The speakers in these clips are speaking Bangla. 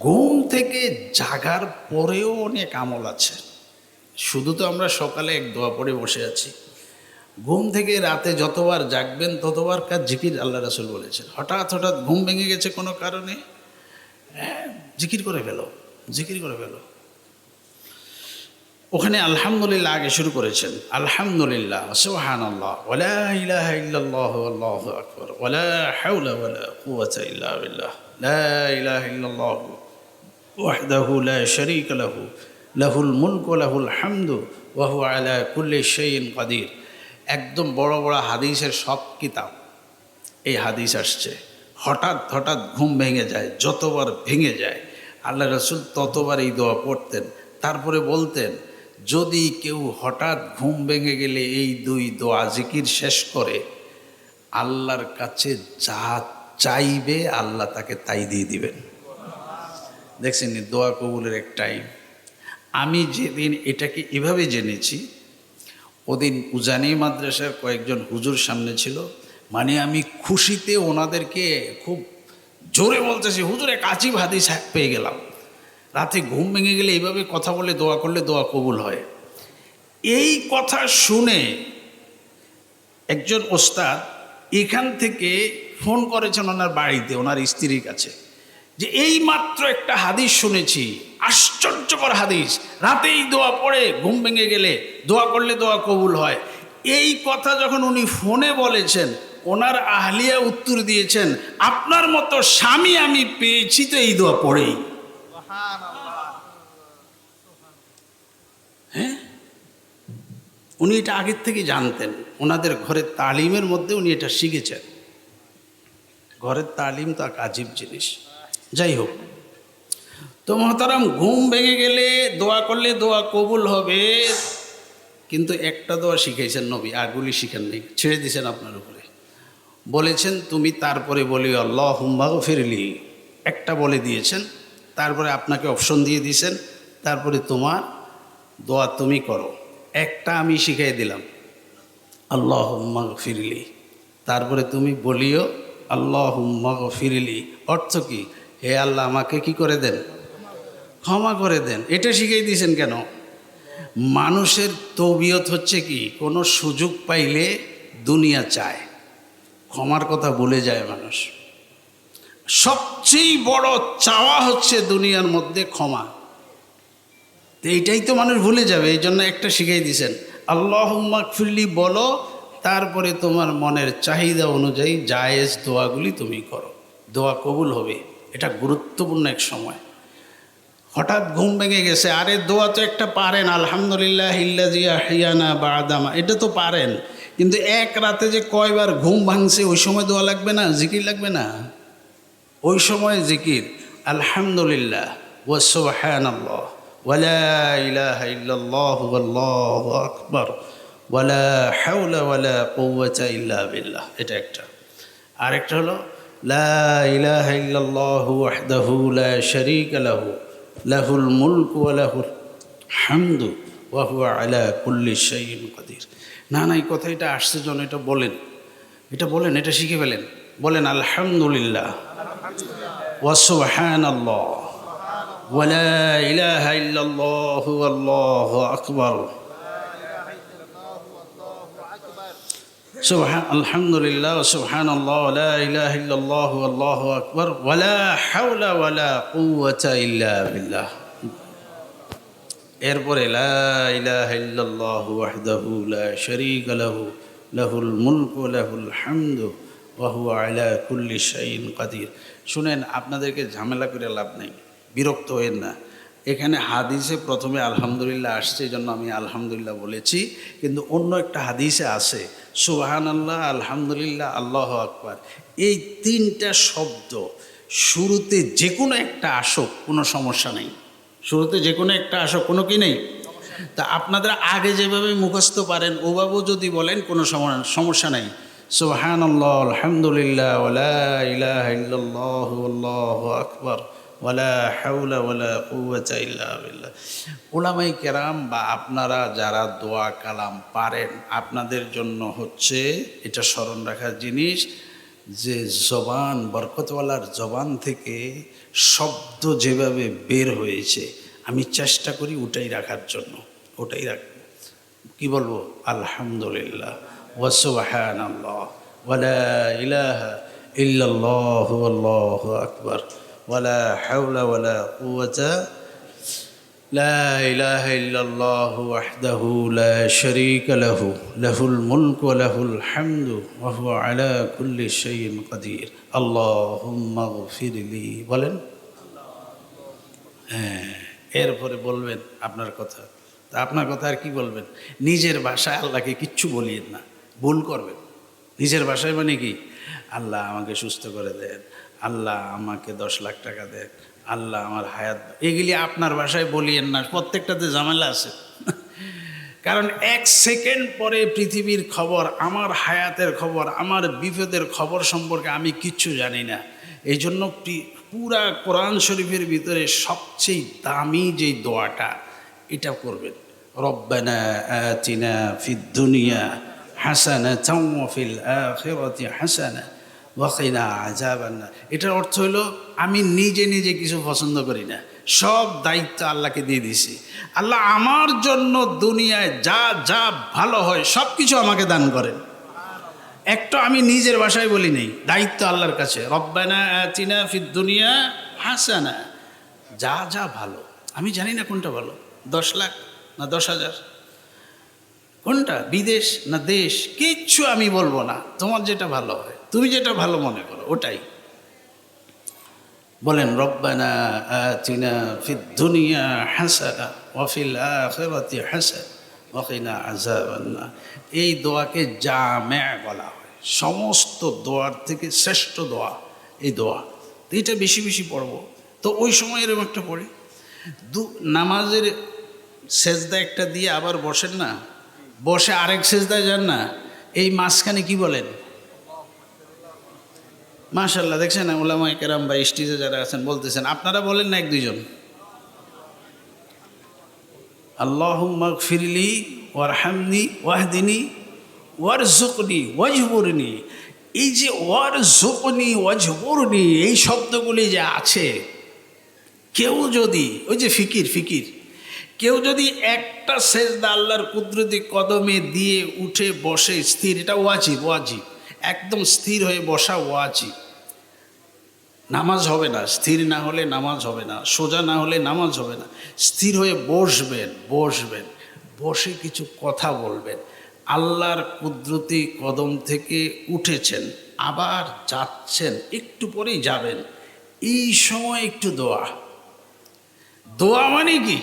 ঘুম থেকে জাগার পরেও অনেক আমল আছে। শুধু তো আমরা সকালে এক দোয়া পড়ে বসে আছি। ঘুম থেকে রাতে যতবার জাগবেন ততবার কাজ জিকির আল্লাহ রাসুল বলেছেন। হঠাৎ হঠাৎ ঘুম ভেঙে গেছে কোনো কারণে? হ্যাঁ, জিকির করে ফেলো জিকির করে ফেলো। ওখানে আলহামদুলিল্লাহ আগে শুরু করেছেন। আলহামদুলিল্লাহ সুবহান আল্লাহ ওয়ালা ইলাহা ইল্লাল্লাহু আল্লাহু আকবার, ওয়ালা হাওলা ওয়ালা কুওয়াতা ইল্লা বিল্লাহ, লা ইলাহা ইল্লাল্লাহু ওয়াহদাহু লা শারীকা লাহু, লাহুল মুলক লাহুল হামদু, ওয়া হুয়া আলা কুল্লি শাইইন কাদির। একদম বড় বড় হাদিসের সব কিতাব এই হাদিস আসছে। হঠাৎ হঠাৎ ঘুম ভেঙে যায়, যতবার ভেঙে যায়, আল্লাহ রসুল ততবার এই দোয়া পড়তেন, তারপরে বলতেন যদি কেউ হঠাৎ ঘুম ভেঙে গেলে এই দুই দোয়া জিকির শেষ করে, আল্লাহর কাছে যা চাইবে আল্লাহ তাকে তাই দিয়ে দিবেন। দেখছেন দোয়া কবুলের এক টাইম আমি যেদিন এটাকে এভাবে জেনেছি, ওদিন উজানি মাদ্রাসার কয়েকজন হুজুর সামনে ছিল মানে আমি খুশিতে ওনাদেরকে খুব জোরে বলতেছি, হুজুরে, এক আচিব হাদিস পেয়ে গেলাম। রাতে ঘুম ভেঙে গেলে এইভাবে কথা বলে দোয়া করলে দোয়া কবুল হয়। এই কথা শুনে একজন ওস্তাদ এখান থেকে ফোন করেছেন ওনার বাড়িতে, ওনার স্ত্রীর কাছে, যে এই মাত্র একটা হাদিস শুনেছি, আশ্চর্যকর হাদিস। রাতেই দোয়া পড়ে, ঘুম ভেঙে গেলে দোয়া করলে দোয়া কবুল হয়। এই কথা যখন উনি ফোনে বলেছেন, ওনার আহলিয়া উত্তর দিয়েছেন, আপনার মতো স্বামী আমি পেয়েছি তো এই দোয়া পড়েই। উনি এটা আগের থেকে জানতেন। ওনাদের ঘরের তালিমের মধ্যে উনি এটা শিখেছেন। ঘরের তালিম তো এক আজীব জিনিস। যাই হোক, তো মহতারাম, ঘুম ভেঙে গেলে দোয়া করলে দোয়া কবুল হবে, কিন্তু একটা দোয়া শিখাইছেন নবী আগুলি শিখেন নেই, ছেড়ে দিয়েছেন আপনার উপরে। বলেছেন, তুমি তারপরে বলি আল্লাহ হুম্বাগ ফিরলি একটা বলে দিয়েছেন, তারপরে আপনাকে অপশন দিয়ে দিয়েছেন, তারপরে তোমার দোয়া তুমি করো। একটা আমি শিখাই দিলাম। আল্লাহ ফিরলি তারপরে তুমি বলিও আল্লাহ ফিরলি অর্থ কি? হে আল্লাহ, আমাকে কি করে দেন? ক্ষমা করে দেন। এটা শিখিয়ে দিয়েছেন কেন? মানুষের তবিয়ত হচ্ছে কি? কোনো সুযোগ পাইলে দুনিয়া চায়। ক্ষমার কথা ভুলে যায় মানুষ। সবচেয়ে বড় চাওয়া হচ্ছে দুনিয়ার মধ্যে ক্ষমা। তো এইটাই তো মানুষ ভুলে যাবে, এই জন্য একটা শিখাই দিয়েছেন। আল্লাহ ফিরলি বলো, তারপরে তোমার মনের চাহিদা অনুযায়ী জায়েজ দোয়াগুলি তুমি করো। দোয়া কবুল হবে, এটা গুরুত্বপূর্ণ এক সময়। হঠাৎ ঘুম ভেঙে গেছে, আরে দোয়া তো একটা পারেন, আলহামদুলিল্লাহ হিল্লাজিয়া হিয়ানা বা আদামা এটা তো পারেন। কিন্তু এক রাতে যে কয়বার ঘুম ভাঙছে, ওই সময় দোয়া লাগবে না, জিকির লাগবে না? ওই সময় জিকির, আলহামদুলিল্লাহ ওয়াসুবহান আল্লাহ ওয়ালা ইলাহা ইল্লাল্লাহু আল্লাহু আকবার ওয়ালা হাওলা ওয়ালা কুওয়াতা ইল্লা বিল্লাহ এটা একটা। আরেকটা হলো ইলাহা ইল্লাল্লাহু ওয়াহদাহু লা শারীকা লাহু লাহুল মুলকু ওয়া লাহুল হামদু ওয়া হুয়া আলা কুল্লি শাইইন কাদির না না, এই কথা এটা আসছে জন এটা বলেন। এটা বলেন, এটা শিখে ফেলেন। বলেন, আলহামদুলিল্লাহ। ওয়াসুবহান আল্লাহ ওয়ালা ইলাহা ইল্লাল্লাহ আল্লাহু আকবার سبحان الحمد لله سبحان الله ولا إله إلا الله والله أكبر ولا حول ولا قوة إلا بالله এরপরে লা ইলাহা ইল্লাল্লাহু ওয়াহদাহু লা শারীকা লাহু লাহুল মুলকু লাহুল হামদু ওয়া হুয়া আলা কুল্লি শাইইন কাদির শুনেন আপনাদেরকে ঝামেলা করে লাভ নেই বিরক্ত হয়েন না। এখানে হাদিসে প্রথমে আলহামদুলিল্লাহ আসছে, এই জন্য আমি আলহামদুলিল্লাহ বলেছি। কিন্তু অন্য একটা হাদিসে আছে সুবাহান আল্লাহ আলহামদুলিল্লাহ, আল্লাহ আকবার। এই তিনটা শব্দ শুরুতে যে কোনো একটা আসুক, কোনো সমস্যা নেই। শুরুতে যে কোনো একটা আসুক, কোনো কি নেই? তা আপনাদের আগে যেভাবে মুখস্থ পারেন, ওভাবেও যদি বলেন, কোনো সমস্যা নেই। সুবাহান আল্লাহ আলহামদুলিল্লাহ আল্লাহু আকবার। ওলামাই কেরাম বা আপনারা যারা দোয়া কালাম পারেন, আপনাদের জন্য হচ্ছে এটা স্মরণ রাখার জিনিস যে জবান, বরকতওয়ালার জবান থেকে শব্দ যেভাবে বের হয়েছে, আমি চেষ্টা করি ওটাই রাখার জন্য, ওটাই রাখ, কি বলব? আলহামদুলিল্লাহ। ওয়াসুবাহান আল্লাহ ওয়ালা আল্লাহু আকবার। ولا حول ولا قوة لا إله إلا الله وحده لا شريك له له الملك وله الحمد وهو على كل شيء قدير اللهم اغفر لي বলেন এরপরে বলবেন আপনার কথা তা আপনার কথা আর কি বলবেন নিজের ভাষায় আল্লাহকে কিচ্ছু বলিয়েন না ভুল করবেন নিজের ভাষায় মানে কি আল্লাহ আমাকে সুস্থ করে দেন, আল্লাহ আমাকে দশ লাখ টাকা দেন, আল্লাহ আমার হায়াত এগুলি আপনার ভাষায় বলিয়েন না, প্রত্যেকটাতে ঝামেলা আছে। কারণ এক সেকেন্ড পরে পৃথিবীর খবর, আমার হায়াতের খবর, আমার বিপদের খবর সম্পর্কে আমি কিচ্ছু জানি না। এই জন্য পুরা কোরআন শরীফের ভিতরে সবচেয়ে দামি যে দোয়াটা, এটা করবেন। রব্বানা আতিনা ফিদ দুনিয়া হাসানা ফিল আখিরাতি হাসানা। ওয়াকিনা আজাবান্না এটার অর্থ হলো, আমি নিজে নিজে কিছু পছন্দ করি না। সব দায়িত্ব আল্লাহকে দিয়ে দিছি আল্লাহ আমার জন্য দুনিয়ায় যা যা ভালো হয় সব কিছু আমাকে দান করেন। একটা আমি নিজের ভাষায় বলি নেই, দায়িত্ব আল্লাহর কাছে। রব্বানা আতিনা ফিদ দুনিয়া হাসানা। যা যা ভালো। আমি জানি না কোনটা ভালো। দশ লাখ না দশ হাজার? কোনটা? বিদেশ না দেশ? কিচ্ছু আমি বলব না। তোমার যেটা ভালো হয়। তুমি যেটা ভালো মনে করো, ওটাই। বলেন, রব্বানা আতিনা ফিদ দুনিয়া হাসানা ওয়াফিল আখিরাতি ওয়াকিনা আযাবান্না এই দোয়াকে জামে বলা হয়। সমস্ত দোয়ার থেকে শ্রেষ্ঠ দোয়া, এই দোয়া। এটা বেশি বেশি পড়ব। তো ওই সময় এরকম একটা পড়ি। দু, নামাজের সেজদা একটা দিয়ে আবার বসেন না? বসে আরেক সেজদায় যান না? এই মাঝখানে কি বলেন? মাশাল্লাহ দেখছেন ওলামাই কেরাম বা স্টিজে যারা আছেন, বলতেছেন, আপনারা বলেন না এক দুইজন। আল্লাহ ফিরলি ওয়ার হামনি ওয়াহদিনী ওয়ার জুকনি ওয়াজবুরনি। এই যে ওয়ার জুকনি ওয়াজবুরনি, এই শব্দগুলি যে আছে, কেউ যদি, ওই যে ফিকির ফিকির, কেউ যদি একটা সেজদা আল্লাহর কুদরতি কদমে দিয়ে উঠে বসে স্থির, এটা ওয়াজিব ওয়াজিব। একদম স্থির হয়ে বসা ওয়াজিব নামাজ হবে না, স্থির না হলে নামাজ হবে না, সোজা না হলে নামাজ হবে না। স্থির হয়ে বসবেন বসবেন, বসে কিছু কথা বলবেন। আল্লাহর কুদরতি কদম থেকে উঠেছেন, আবার যাচ্ছেন, একটু পরেই যাবেন। এই সময় একটু দোয়া। দোয়া মানে কি?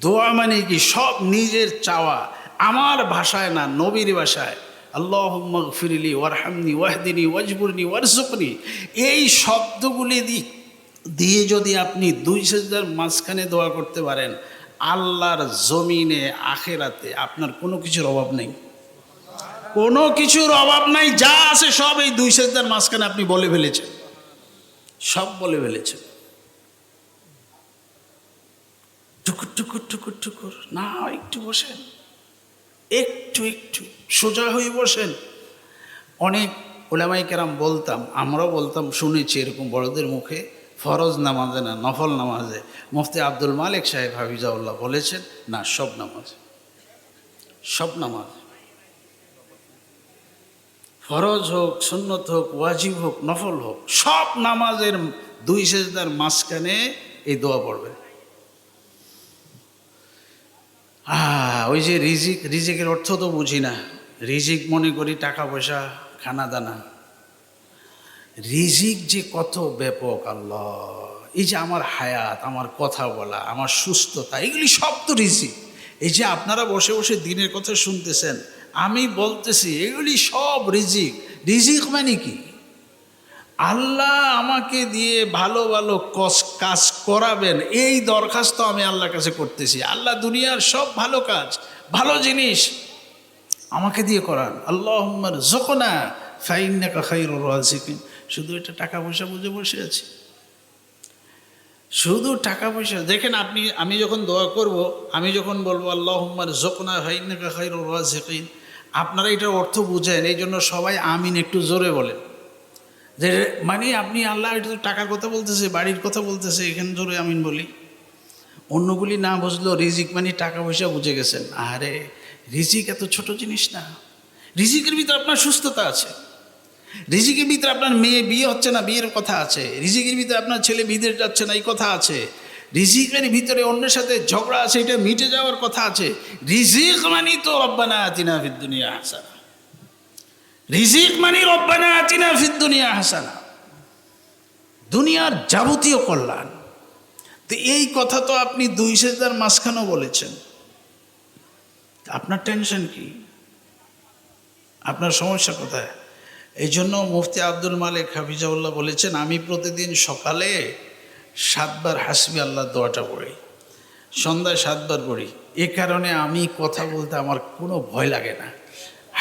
দোয়া মানে কি? সব নিজের চাওয়া। আমার ভাষায় না, নবীর ভাষায়। আল্লাহ ফিরিলি ওয়ারহামনি ওয়াহদিনী ওয়াজবুরনি ওয়ারজুকনি এই শব্দগুলি দিয়ে যদি আপনি দুই সেজদার মাঝখানে দোয়া করতে পারেন, আল্লাহর জমিনে আখেরাতে আপনার কোনো কিছুর অভাব নেই। কোনো কিছুর অভাব নাই, যা আছে সব এই দুই সেজদার মাঝখানে আপনি বলে ফেলেছেন। সব বলে ফেলেছেন। টুকুর টুকুর টুকুর টুকুর, না, একটু বসেন। একটু একটু সোজা হয়ে বসেন। অনেক ওলামাই কেরাম বলতাম, আমরাও বলতাম, শুনেছি এরকম বড়দের মুখে, ফরজ নামাজে না, নফল নামাজে। মুফতি আব্দুল মালিক সাহেব হাফিজাউল্লাহ বলেছেন, না, সব নামাজ। সব নামাজ। ফরজ হোক, সুন্নত হোক, ওয়াজিব হোক, নফল হোক, সব নামাজের দুই সেজদার মাঝখানে এই দোয়া পড়বে। আহ, ওই যে রিজিক রিজিকের অর্থ তো বুঝি না। রিজিক মনে করি টাকা পয়সা খানা দানা রিজিক যে কত ব্যাপক আল্লাহ। এই যে আমার হায়াত আমার কথা বলা আমার সুস্থতা এগুলি সব তো রিজিক। এই যে আপনারা বসে বসে দিনের কথা শুনতেছেন আমি বলতেছি এগুলি সব রিজিক। রিজিক মানে কি? আল্লাহ আমাকে দিয়ে ভালো ভালো কস, কাজ করাবেন, এই দরখাস্ত আমি আল্লাহর কাছে করতেছি। আল্লাহ দুনিয়ার সব ভালো কাজ, ভালো জিনিস আমাকে দিয়ে করান। আল্লাহ ফাইন্না খাইরুর রাজিকিন। শুধু এটা টাকা পয়সা বুঝে বসে আছি। শুধু টাকা পয়সা, দেখেন আপনি, আমি যখন দোয়া করব, আমি যখন বলব আল্লাহ জোকনা ফাইন্না আপনারা এটার অর্থ বুঝেন এই জন্য সবাই আমিন একটু জোরে বলেন। যে মানে আপনি আল্লাহ এটা তো টাকার কথা বলতেছে, বাড়ির কথা বলতেছে, এখানে জোরে আমিন বলি, অন্যগুলি না বুঝলো, রিজিক মানে টাকা পয়সা বুঝে গেছেন। আরে, রিজিক এত ছোট জিনিস না। রিজিকের ভিতরে আপনার সুস্থতা আছে। রিজিকের ভিতরে আপনার মেয়ে বিয়ে হচ্ছে না, বিয়ের কথা আছে। রিজিকের ভিতরে আপনার ছেলে বিদেশ যাচ্ছে না, এই কথা আছে। রিজিকের ভিতরে অন্যের সাথে ঝগড়া আছে, এটা মিটে যাওয়ার কথা আছে। রিজিক মানে তো রব্বানা আতিনা ফিদ দুনিয়া হাসানা রিজিক মানে রব্বানা আতিনা ফিদ দুনিয়া হাসানা। দুনিয়ার যাবতীয় কল্যাণ। তো এই কথা তো আপনি দুই সেজার মাঝখানেও বলেছেন। আপনার টেনশন কি? আপনার সমস্যা কোথায়? এই জন্য মুফতি আব্দুল মালিক হাফিজাউল্লাহ বলেছেন, আমি প্রতিদিন সকালে সাতবার হাসবি আল্লাহ দোয়াটা পড়ি। সন্ধ্যায় সাতবার পড়ি। এ কারণে আমি কথা বলতে আমার কোনো ভয় লাগে না।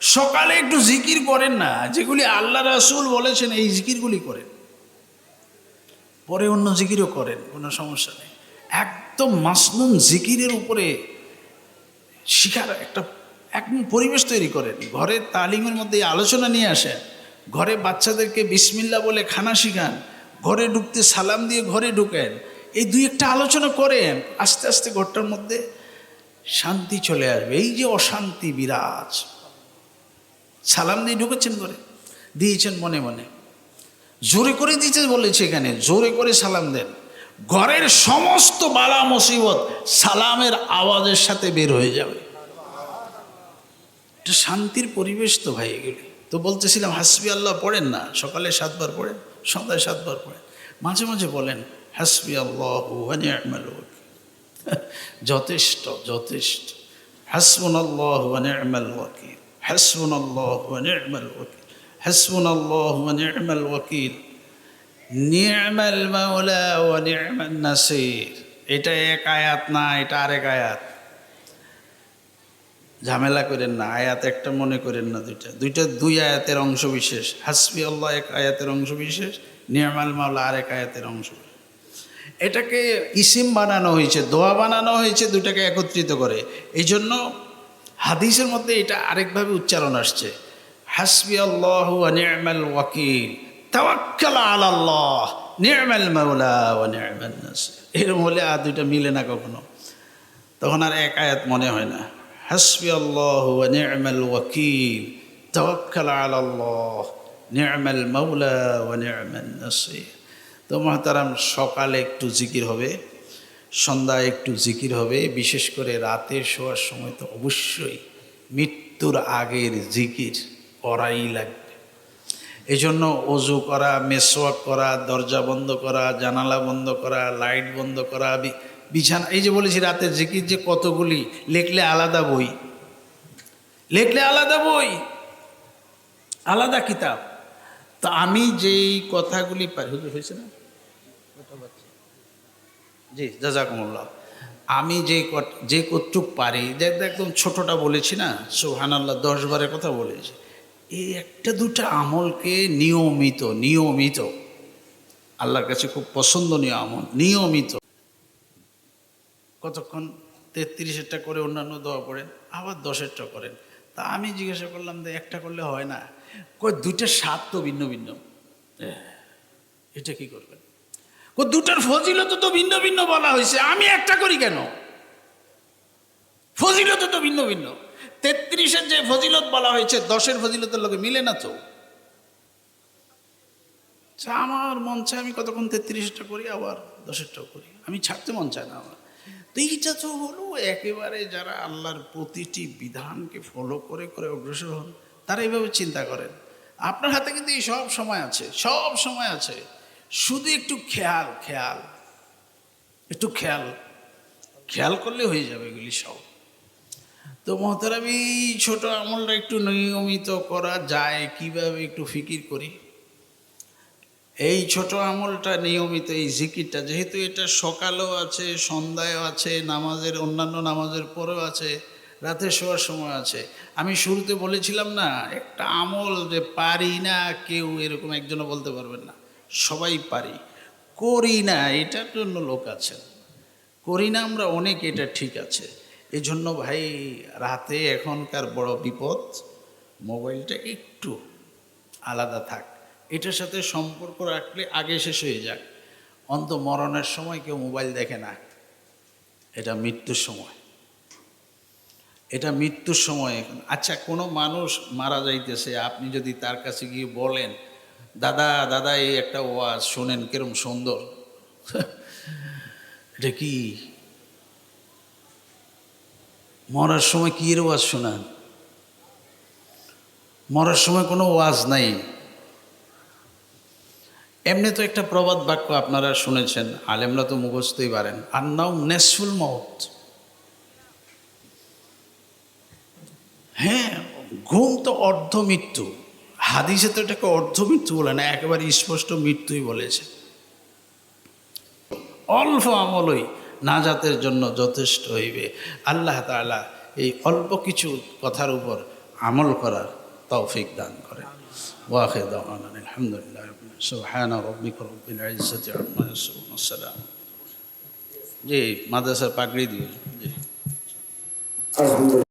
সকালে একটু জিকির করেন না, যেগুলি আল্লাহ রাসূল বলেছেন এই জিকিরগুলি করেন। পরে অন্য জিকিরও করেন, কোনো সমস্যা নেই। একদম মাসনুন জিকিরের উপরে শিখার একটা একদম পরিবেশ তৈরি করেন। ঘরে তালিমের মধ্যে আলোচনা নিয়ে আসেন। ঘরে বাচ্চাদেরকে বিসমিল্লা বলে খানা শিখান। ঘরে ঢুকতে সালাম দিয়ে ঘরে ঢুকেন। এই দুই একটা আলোচনা করেন, আস্তে আস্তে ঘরটার মধ্যে শান্তি চলে আসবে। এই যে অশান্তি বিরাজ। সালাম দিয়ে ঢুকেছেন করে দিয়েছেন মনে মনে। জোরে করে দিতে বলেছে এখানে, জোরে করে সালাম দেন। ঘরের সমস্ত বালা মুসিবত সালামের আওয়াজের সাথে বের হয়ে যাবে। শান্তির পরিবেশ তো ভাই এগুলি। তো বলতেছিলাম, হাসবি আল্লাহ পড়েন না? সকালে সাতবার পড়েন, সন্ধ্যায় সাতবার পড়েন। মাঝে মাঝে বলেন, হাসবি আল্লাহ যথেষ্ট যথেষ্ট। হাসবুন আল্লাহ ওয়ানি'মাল হাসবুন আল্লাহ ওয়ানি'মাল ওয়াকিল। হাসবুন আল্লাহ ওয়ানি'মাল ওয়াকিল। নি'মাল মাওলা নি'মান নাসির। এটা এক আয়াত না, এটা আরেক আয়াত। ঝামেলা করেন না, আয়াত একটা মনে করেন না দুইটা। দুইটা দুই আয়াতের অংশ বিশেষ। হাসবি আল্লাহ এক আয়াতের অংশ বিশেষ নিয়মাল মাওলা আরেক আয়াতের অংশ। এটাকে ইসিম বানানো হয়েছে, দোয়া বানানো হয়েছে দুটাকে একত্রিত করে। এই জন্য হাদিসের মধ্যে এটা আরেকভাবে উচ্চারণ আসছে। হাসবি আল্লাহ নিয়মাল ওয়াকিল। তাওয়াক্কাল আল্লাহ নিয়মাল মাওলা নিয়মান নাসির এরকম হলে আর দুইটা মিলে না কখনো। তখন আর এক আয়াত মনে হয় না। হাসবি আল্লাহ ওয়া নি'মাল ওয়াকিল। তাওয়াক্কাল আলা আল্লাহ নি'মাল মাওলা ওয়া নি'মান নাসির। তো মহতারাম, সকালে একটু জিকির হবে। সন্ধ্যায় একটু জিকির হবে। বিশেষ করে রাতে শোয়ার সময় তো অবশ্যই মৃত্যুর আগের জিকির করাই লাগবে। এই জন্য অজু করা, মেসওয়াক করা, দরজা বন্ধ করা, জানালা বন্ধ করা, লাইট বন্ধ করা বিছানা, এই যে বলেছি রাতের জিকির যে কতগুলি, লেখলে আলাদা বই। লেখলে আলাদা বই, আলাদা কিতাব। তা আমি যেই কথাগুলি পারি হয়েছে না? জি, জাজাকুমুল্লাহ। আমি যে যে কতটুক পারি, দেখ একদম ছোটটা বলেছি না সোহান আল্লাহ দশ বারের কথা বলেছি। এই একটা দুটা আমলকে নিয়মিত নিয়মিত, আল্লাহর কাছে খুব পছন্দনীয় আমল, নিয়মিত। কতক্ষণ? তেত্রিশেরটা করে অন্যান্য দোয়া পড়েন, আবার দশেরটা করেন। তা আমি জিজ্ঞাসা করলাম যে একটা করলে হয় না। কই দুইটা স্বাদ তো ভিন্ন ভিন্ন। এটা কি করবেন? ও দুটার ফজিলত তো ভিন্ন ভিন্ন বলা হয়েছে। আমি একটা করি কেন? ফজিলত তো ভিন্ন ভিন্ন। তেত্রিশের যে ফজিলত বলা হয়েছে, দশের ফজিলতের লোকে মিলে না তো? তা আমার মন চায় আমি কতক্ষণ তেত্রিশটা করি, আবার দশেরটাও করি। আমি ছাড়তে মন চায় না আমার। তো এইটা তো হলো একেবারে যারা আল্লাহর প্রতিটি বিধানকে ফলো করে করে অগ্রসর হন, তারা এইভাবে চিন্তা করেন। আপনার হাতে কিন্তু এই সব সময় আছে, সব সময় আছে। শুধু একটু খেয়াল খেয়াল, একটু খেয়াল খেয়াল করলে হয়ে যাবে এগুলি সব। তো মহতারামি ছোট আমলটা একটু নিয়মিত করা যায়, কীভাবে একটু ফিকির করি? এই ছোট আমলটা নিয়মিত, এই জিকিরটা, যেহেতু এটা সকালেও আছে, সন্ধ্যায়ও আছে, নামাজের, অন্যান্য নামাজের পরেও আছে, রাতে শোয়ার সময় আছে। আমি শুরুতে বলেছিলাম না, একটা আমল যে পারি না কেউ, এরকম একজনও বলতে পারবেন না। সবাই পারি। করি না এটার জন্য লোক আছেন করি না আমরা অনেক, এটা ঠিক আছে। এই জন্য ভাই, রাতে এখনকার বড় বিপদ, মোবাইলটা একটু আলাদা থাক। এটার সাথে সম্পর্ক রাখলে আগে শেষ হয়ে যাক। অন্ত মরণের সময় কেউ মোবাইল দেখে না। এটা মৃত্যুর সময়। এটা মৃত্যুর সময় আচ্ছা কোনো মানুষ মারা যাইতেছে, আপনি যদি তার কাছে গিয়ে বলেন দাদা দাদা, এই একটা ওয়াজ শোনেন, কিরম সুন্দর। এটা কি? মরার সময় কি এর ওয়াজ শোনান? মরার সময় কোনো ওয়াজ নাই। এমনি তো একটা প্রবাদ বাক্য আপনারা শুনেছেন, আলেমরা তো মুখস্থই পারেন। আর নাও নেসফুল মত হ্যাঁ ঘুম তো অর্ধ মৃত্যু হাদিসে তো এটাকে অর্ধ মৃত্যু বলে না, একেবারে স্পষ্ট মৃত্যুই বলেছে। অল্প আমলই নাজাতের জন্য যথেষ্ট হইবে। আল্লাহ তাআলা এই অল্প কিছু কথার উপর আমল করার তৌফিক দান করে। দাওয়ানা, আলহামদুলিল্লাহ জি, মাদ্রাসার পাগড়ি দিয়ে। জি।